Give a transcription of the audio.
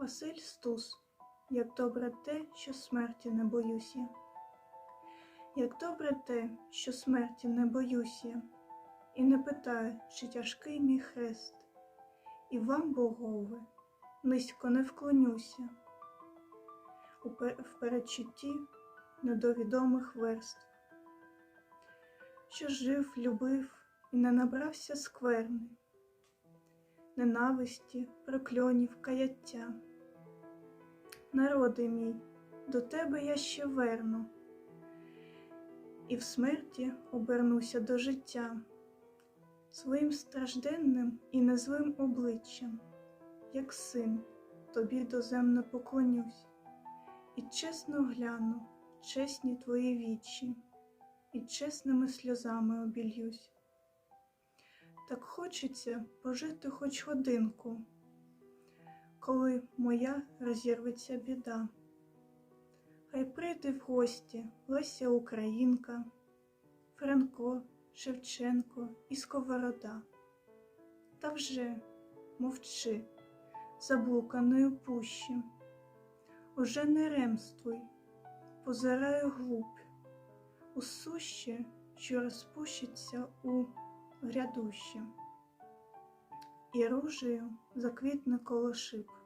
Василь Стус, як добре те, що смерті не боюсь я. Як добре те, що смерті не боюсь я, і не питаю, чи тяжкий мій хрест, і вам, богове, низько не вклонюся в передчутті недовідомих верств, що жив, любив і не набрався скверни, ненависті, прокльонів, каяття. Народи мій, до тебе я ще верну, і в смерті обернуся до життя своїм стражденним і незлим обличчям, як син, тобі доземно поклонюсь, і чесно гляну чесні твої вічі, і чесними сльозами обільюсь. Так хочеться пожити хоч годинку, коли моя розірветься біда. Хай прийде в гості Леся Українка, Франко, Шевченко і Сковорода. Та вже мовчи, заблуканою пущі, уже не ремствуй, позираю глубь, у суще, що розпущиться у грядуще, і ружею заквітне коло шиб.